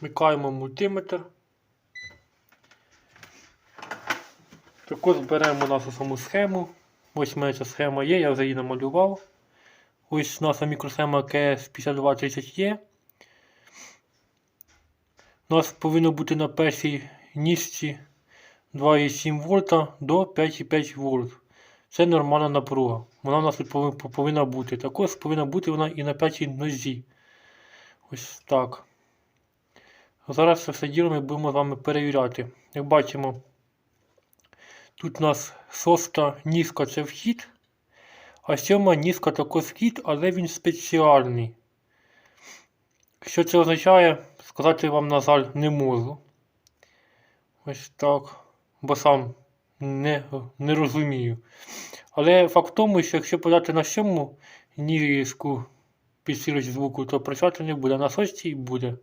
Вмикаємо мультиметр. Також беремо нашу саму схему. Ось у мене ця схема є, я вже її намалював. Ось наша мікросхема КС5230Е. У нас повинно бути на першій ніжці 2,7 вольта до 5,5 вольт. Це нормальна напруга. Вона у нас повинна бути. Також повинна бути вона і на п'ятій нозі. Ось так. Зараз все діло ми будемо з вами перевіряти. Як бачимо, тут у нас шоста низка це вхід, а сьома низка також вхід, але він спеціальний. Що це означає, сказати вам, на жаль, не можу. Ось так. Бо сам не, не розумію. Але факт в тому, що якщо подати на сьому низку підсилювач звуку, то працювати не буде. На шостій буде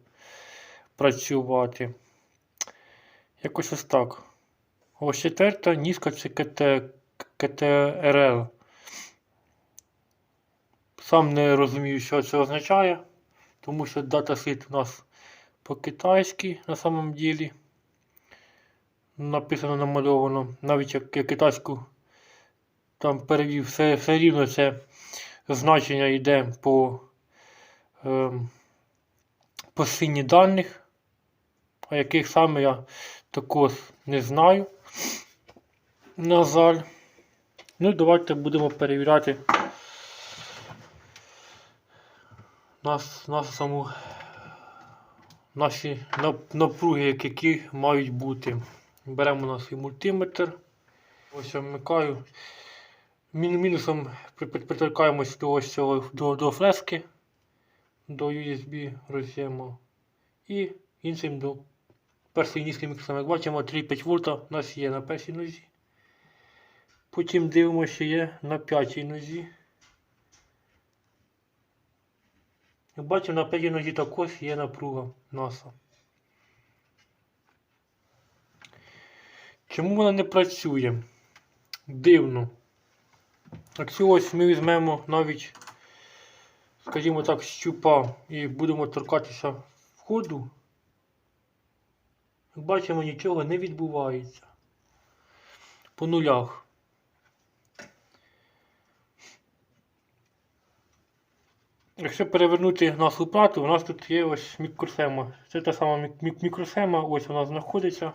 працювати. Якось ось так. Ось четверта низка це КТ, КТРЛ. Сам не розумію, що це означає, тому що датасит у нас по-китайськи на самом ділі. Написано намальовано. Навіть як я китайську там перевів, все, все рівно це значення йде по, ем, по сині даних. А яких саме я також не знаю. На жаль. Ну, давайте будемо перевіряти нас, нас саму, наші напруги, які мають бути. Беремо наш мультиметр. Ось я вмикаю. Мінусом при- при- до ось цього до, до флески, до USB роз'єму. І іншим до першої низки мікрофона. Як бачимо, 3,5 вольта у нас є на першій нозі. Потім дивимося, що є на п'ятій нозі. Як бачимо, на п'ятій нозі також є напруга НАСА. Чому вона не працює? Дивно. Якщо ось ми візьмемо навіть, скажімо так, щупа і будемо торкатися входу, бачимо, нічого не відбувається. По нулях. Якщо перевернути нашу плату, у нас тут є ось мікросхема. Це та сама мік- мік- мікросхема, ось вона знаходиться.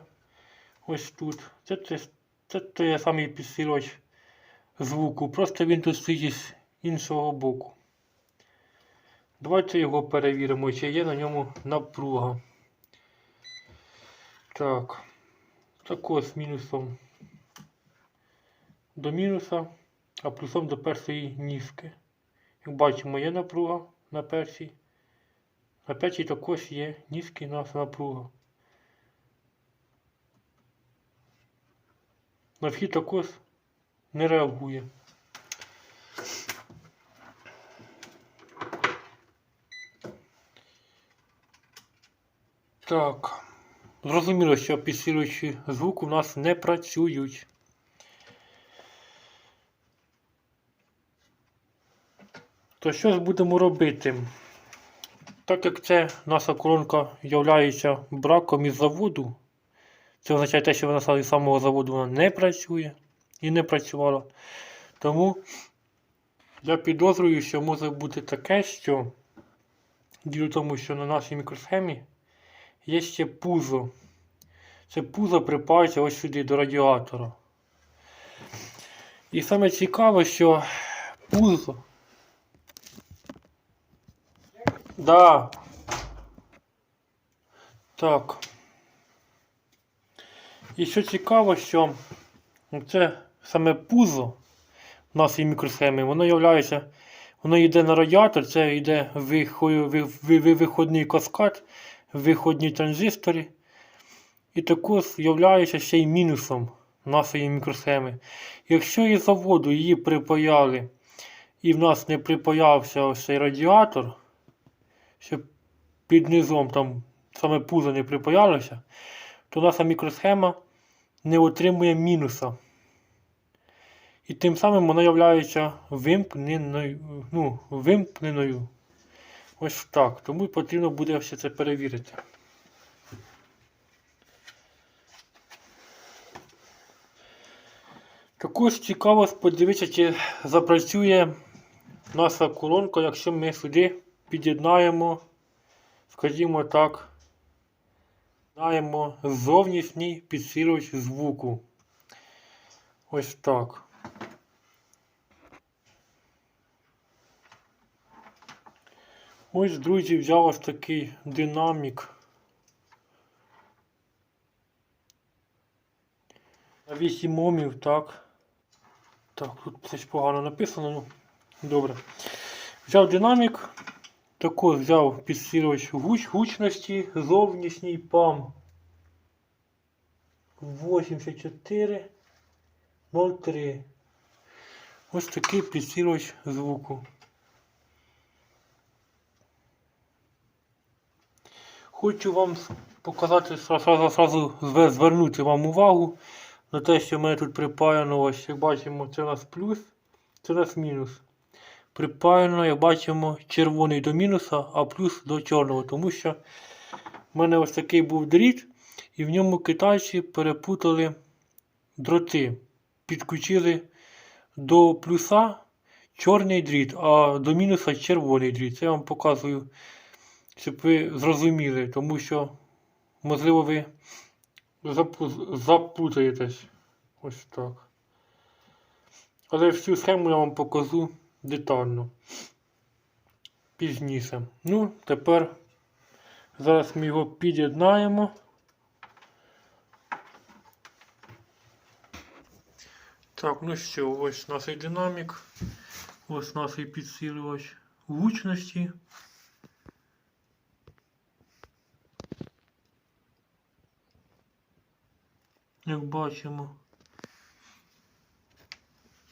Ось тут. Це, це, це той самий підсилювач звуку. Просто він тут стоїть з іншого боку. Давайте його перевіримо, чи є на ньому напруга. Так. Також з мінусом до мінуса, а плюсом до першої низки. Як бачимо, є напруга на першій. На п'ятій також є низький наша напруга. На вхід також не реагує. Так. Зрозуміло, що підсилюючі звук у нас не працюють. То що ж будемо робити? Так як це наша колонка є браком із заводу, це означає те, що вона з самого заводу вона не працює і не працювала. Тому я підозрюю, що може бути таке, що діло тому, що на нашій мікросхемі є ще пузо. Це пузо припається ось сюди до радіатора. І саме цікаве, що пузо. Да. Так. І що цікаво, що це саме пузо в нашій мікросхемі, воно являється, воно йде на радіатор, це йде ви- виходний каскад, виходні транзистори. І також являється ще й мінусом нашої мікросхеми. Якщо із заводу її припаяли, і в нас не припаявся цей радіатор, щоб під низом там саме пузо не припаялося, то наша мікросхема не отримує мінуса. І тим самим вона являється вимкненою. Ну, вимкненою. Ось так. Тому і потрібно буде все це перевірити. Також цікаво подивитися, чи запрацює наша колонка, якщо ми сюди під'єднаємо, скажімо так, зовнішній підсилювач звуку. Ось так. Ось, друзі, взяв ось такий динамік. На 8 омів, так. Так, тут щось погано написано, ну добре. Взяв динамік, також взяв підсилювач гуч, гучності, зовнішній PAM 8403. Ось такий підсилювач звуку. Хочу вам показати, сразу, сразу звернути вам увагу на те, що в мене тут припаяно, ось, як бачимо, це у нас плюс, це у нас мінус. Припаяно, як бачимо, червоний до мінуса, а плюс до чорного, тому що в мене ось такий був дріт, і в ньому китайці перепутали дроти, підключили до плюса чорний дріт, а до мінуса червоний дріт. Це я вам показую щоб ви зрозуміли, тому що, можливо, ви запу- заплутаєтесь. Ось так. Але всю схему я вам покажу детально. Пізніше. Ну, тепер зараз ми його під'єднаємо. Так, ну що, ось наш динамік, ось наш підсилювач гучності. Як бачимо,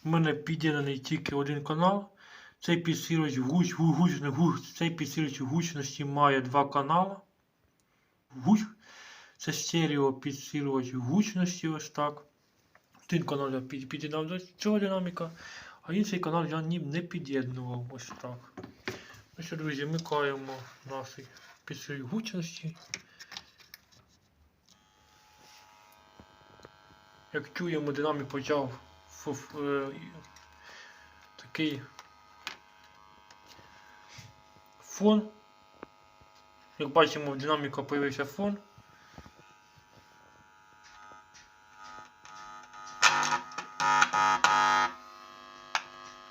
в мене під'єднаний тільки один канал. Цей підсилювач гуч, гу- гуч, гуч, цей підсилювач гучності має два канали. Гуч, це стерео підсилювач гучності, ось так. Один канал я під- під'єднав до цього динаміка, а інший канал я не під'єднував. Ось так. Ну що, друзі, вмикаємо наш підсилювач гучності. Як чуємо, динамік почав ф- е, такий фон. Як бачимо, в динаміка появився фон.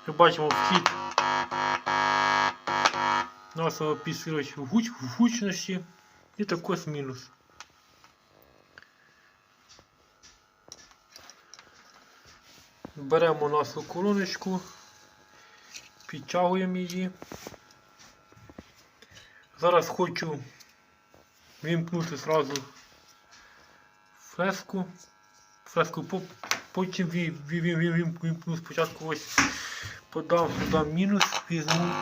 Як бачимо вхід нашого підсилювача в гучності і також мінус. Беремо нашу короночку, підтягуємо її. Зараз хочу вімкнути зразу флеску. Флеску потім ві- ві- ві- ві- вім- вімкну спочатку ось подам сюди мінус, візьму.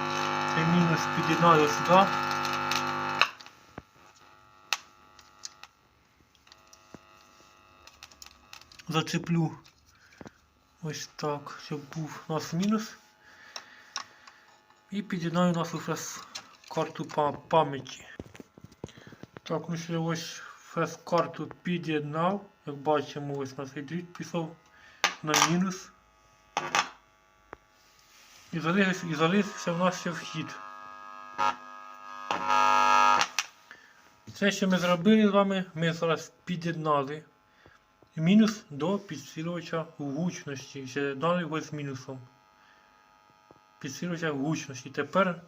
Цей мінус під'єднаю сюди. Зацеплю Ось так, щоб був у нас мінус. І під'єднаю нашу флеш-карту пам'яті. Так, ну що ось флеш-карту під'єднав. Як бачимо, ось наш дріт пішов на мінус. І залишився, і залишився в нас ще вхід. Все, що ми зробили з вами, ми зараз під'єднали мінус до підсилювача гучності. З'єднали його з мінусом. Підсилювача гучності. Тепер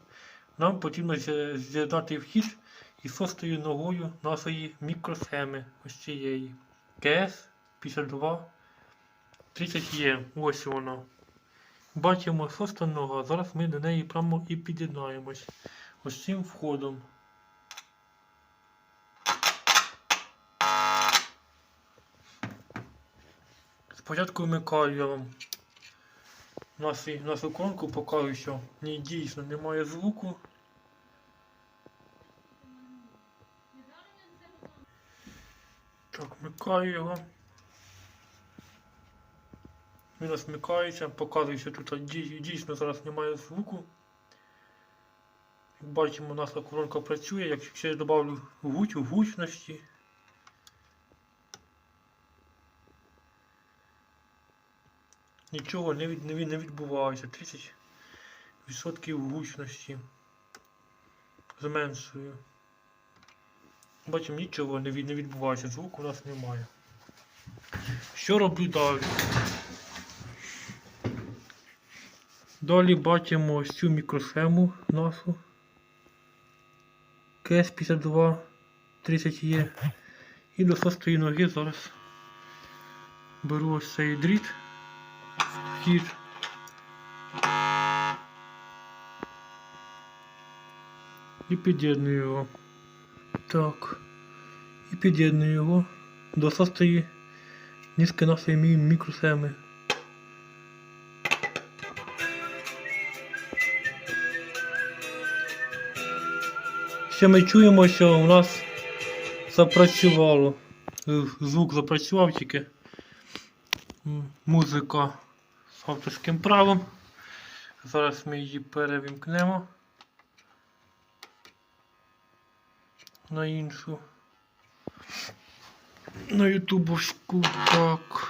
нам потрібно з'є- з'єднати вхід із шостою ногою нашої мікросхеми. Ось цієї. КС 52 30Е. Ось вона. Бачимо шоста нога. Зараз ми до неї прямо і під'єднаємось. Ось цим входом. Спочатку вмикаю нашу, нашу колонку, покажу, що в ній дійсно немає звуку. Так, вмикаю його. Він ось вмикається, показує, що тут дійсно зараз немає звуку. Як бачимо, наша колонка працює, якщо я додавлю гуч, гучності. Нічого не, від, не, не відбувається. 30% гучності. Зменшую. Бачимо, нічого не, від, не відбувається, звуку у нас немає. Що роблю далі? Далі бачимо ось цю мікросхему нашу. КС 52 30 є. І до шостої ноги зараз беру ось цей дріт. Вхід. І під'єдную його. Так. І під'єдную його до шостої низки нашої мі- мікросхеми. Ще ми чуємо, що у нас запрацювало. Е, Звук запрацював тільки. Музика авторським правом. Зараз ми її перевімкнемо на іншу. На ютубовську так.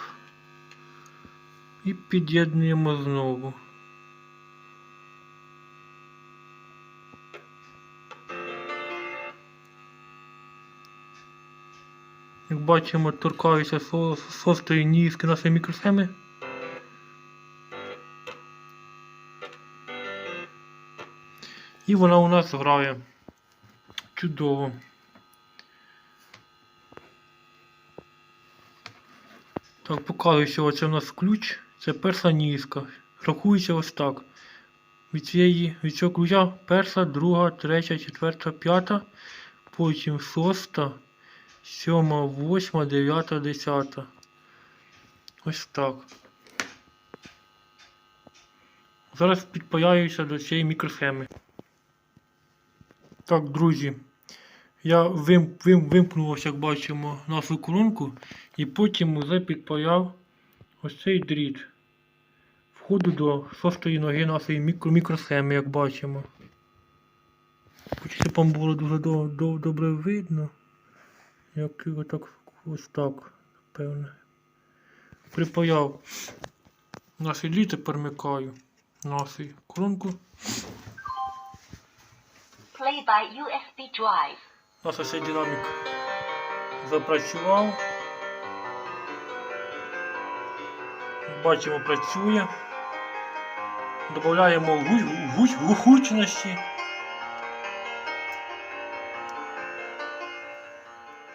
І під'єднуємо знову. Як бачимо, торкаюся со- шостої ніжки нашої мікросхеми. І вона у нас грає чудово. Так, показую, що у нас ключ. Це перша ніжка. Рахується ось так. Від цієї від цього ключа перша, друга, третя, четверта, п'ята, потім шоста, сьома, восьма, дев'ята, десята. Ось так. Зараз підпаяюся до цієї мікросхеми. Так, друзі. Я вим, вим, вимкнув, як бачимо, нашу колонку і потім вже підпаяв ось цей дріт. Входу до шостої ноги нашої мікро, мікросхеми, як бачимо. Хоч щоб вам було дуже до, до, добре видно. Як його так ось так, певне. Припаяв наші дріти, перемикаю нашу колонку. Play by USB drive. Ось цей динамік запрацював. Бачимо, працює. Додаємо гу- гу- гучності.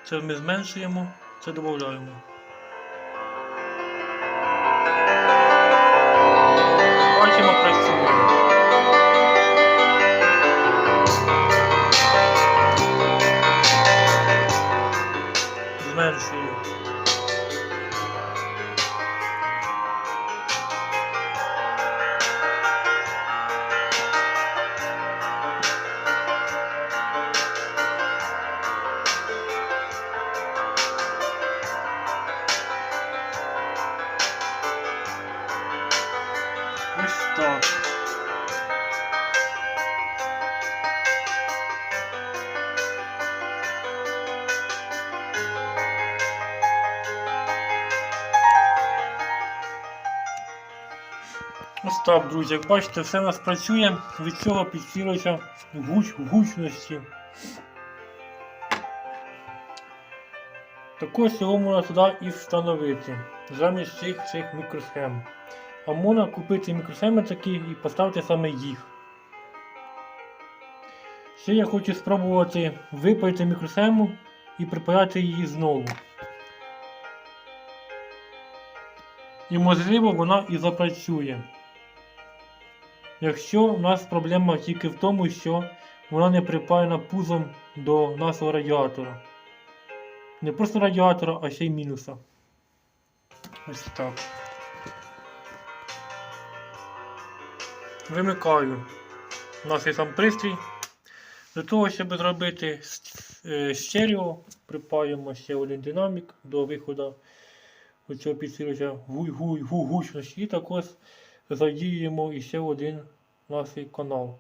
Це ми зменшуємо, це додаємо. Ось так. Ось так, друзі, як бачите, все у нас працює, від цього підсилюється гуч, гучності. Також цього можна туди і встановити замість цих цих мікросхем. А можна купити такі і поставити саме їх. Ще я хочу спробувати випаяти мікросхему і припаяти її знову. І можливо вона і запрацює. Якщо у нас проблема тільки в тому, що вона не припаяна пузом до нашого радіатора. Не просто радіатора, а ще й мінуса. Ось так. Вимикаю наш сам пристрій. Для того, щоб зробити е, стерео, припаємо ще один динамік до виходу оцього підсилювача гу- гу- гу- гучності і також задіємо іще один наш канал.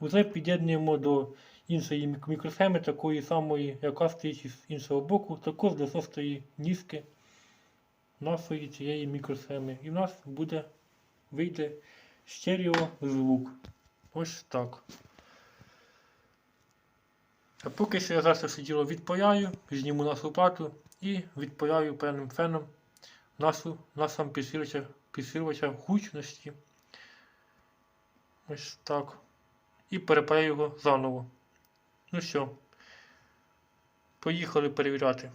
Уже під'єднуємо до іншої мікросхеми, такої самої, яка стоїть з іншого боку, також до шостої ніжки нашої цієї мікросхеми. І в нас буде вийде стереозвук. Ось так. А поки що я зараз все діло відпаяю, зніму нашу плату і відпаяю певним феном нашу, на підсилювача, підсилювача гучності. Ось так. І перепаяю його заново. Ну що, поїхали перевіряти.